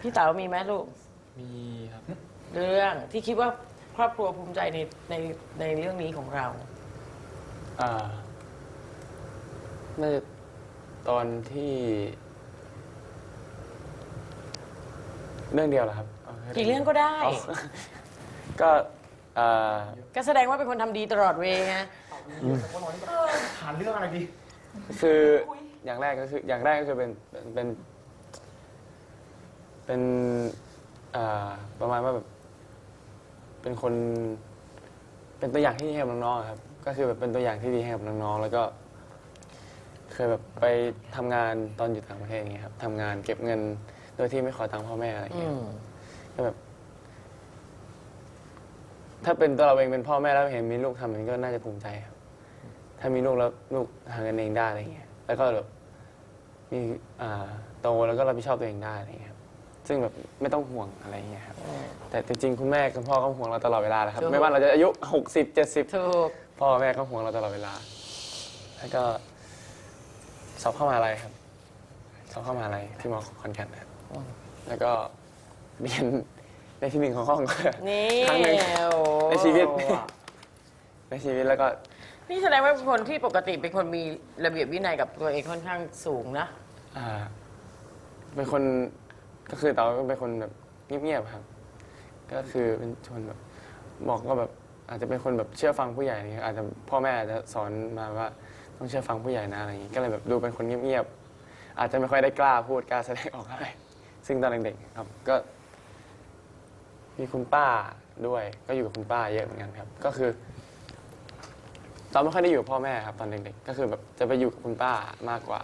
พี่เต๋ามีไหมลูก มีครับ เรื่องที่คิดว่าครอบครัวภูมิใจในในในเรื่องนี้ของเรา อ่าน่าจะตอนที่ เรื่องเดียวเหรอครับาแค่กี่เรื่องก็ได้อ๋อก็อ่าก็แสดงว่าเป็นคนทำดีตลอดเวลไงหาเรื่องอะไรดีคืออย่างแรกก็คืออย่างแรกก็คือเป็นเป็นเป็น อ่าประมาณว่าแบบเป็นคน เป็นตัวอย่างที่ดีให้กับน้องๆอะครับ ก็คือแบบเป็นตัวอย่างที่ดีให้กับน้องๆแล้วก็ เคยแบบไปทำงานตอนอยู่ต่างประเทศอย่างเงี้ยครับทำงานเก็บเงินโดยที่ไม่ขอตังค์พ่อแม่อะไรอย่างอืเงี้ยมก็แบบ ถ้าเป็นตัวเราเองเป็นพ่อแม่แล้วเห็นมีลูกทำมันก็น่าจะภูมิใจครับ ถ้ามีลูกแล้วลูกหาเงินเองได้อะไรเงี้ยแล้วก็แบบมีอ่าโตแล้วก็รับผิดชอบตัวเองได้อะไรเงี้ยครับ ซึ่งแบบไม่ต้องห่วงอะไรเงี้ยครับแต่จริงๆคุณแม่กับพ่อก็ห่วงเราตลอดเวลาแหละครับถูกไม่ว่าเราจะอายุหกสิบเจ็ดสิบถูกพ่อแม่ก็ห่วงเราตลอดเวลา แล้วก็สอบเข้ามหาอะไรครับ สอบเข้ามหาอะไรที่มอคอนแก่นนะครับอืมแล้วก็เรียนในที่หนึ่งของห้องนี่ครั้งหนึ่งโอ้ในชีวิต ในชีวิตแล้วก็ นี่แสดงว่าเป็นคนที่ปกติเป็นคนมีระเบียบวินัยกับตัวเองค่อนข้างสูงนะอ่าเป็นคน ก็คือเราก็เป็นคนแบบเงียบๆครับ ก็คือเป็นคนแบบบอกก็แบบอาจจะเป็นคนแบบเชื่อฟังผู้ใหญ่อะไรเงี้ยอาจจะพ่อแม่อาจจะสอนมาว่าต้องเชื่อฟังผู้ใหญ่นะอะไรอย่างงี้ก็เลยแบบดูเป็นคนเงียบๆอาจจะไม่ค่อยได้กล้าพูดกล้าแสดงออกอะไรซึ่งตอนเด็กๆครับก็ มีคุณป้าด้วย ก็อยู่กับคุณป้าเยอะเหมือนกันครับ ก็คือเราไม่ค่อยได้อยู่กับพ่อแม่ครับ ตอนเด็กๆก็คือแบบจะไปอยู่กับคุณป้ามากกว่า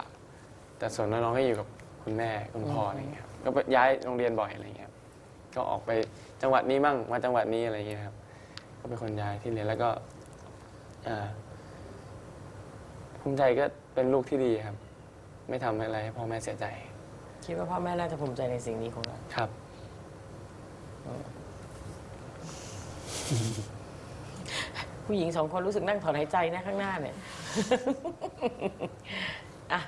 แต่ส่วนน้องๆก็อยู่กับ คุณแม่คุณพ่ออะไรอย่างเงี้ยครับก็ไปย้ายโรงเรียนบ่อยอะไรอย่างเงี้ยครับก็ออกไปจังหวัดนี้มั่งมาจังหวัดนี้อะไรอย่างเงี้ยครับก็เป็นคนย้ายที่เรียนแล้วก็อ่าภูมิใจก็เป็นลูกที่ดีครับ ไม่ทำอะไรให้พ่อแม่เสียใจคิดว่าพ่อแม่น่าจะภูมิใจในสิ่งนี้ของเราครับ ผู้หญิงสองคนรู้สึกนั่งถอนหายใจนะข้างหน้าเนี่ย อะ